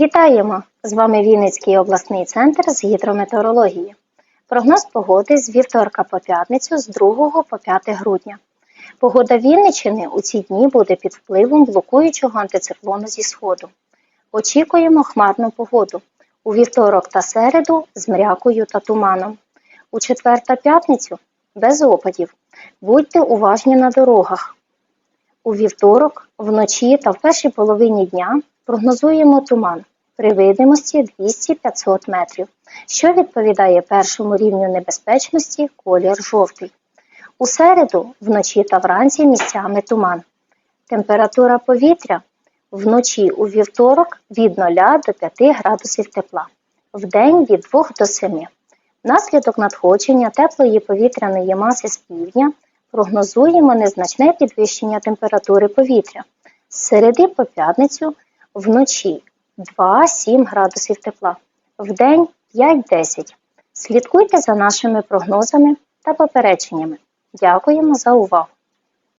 Вітаємо! З вами Вінницький обласний центр з гідрометеорології. Прогноз погоди з вівторка по п'ятницю з 2 по 5 грудня. Погода Вінниччини у ці дні буде під впливом блокуючого антициклону зі сходу. Очікуємо хмарну погоду. У вівторок та середу з мрякою та туманом. У четвер та п'ятницю без опадів. Будьте уважні на дорогах. У вівторок, вночі та в першій половині дня прогнозуємо туман при видимості 200-500 метрів, що відповідає першому рівню небезпечності колір жовтий. У середу, вночі та вранці місцями туман. Температура повітря вночі у вівторок від 0 до 5 градусів тепла, вдень від 2 до 7. Внаслідок надходження теплої повітряної маси з півдня прогнозуємо незначне підвищення температури повітря. З середи по п'ятницю вночі 2-7 градусів тепла, вдень 5-10. Слідкуйте за нашими прогнозами та попередженнями. Дякуємо за увагу!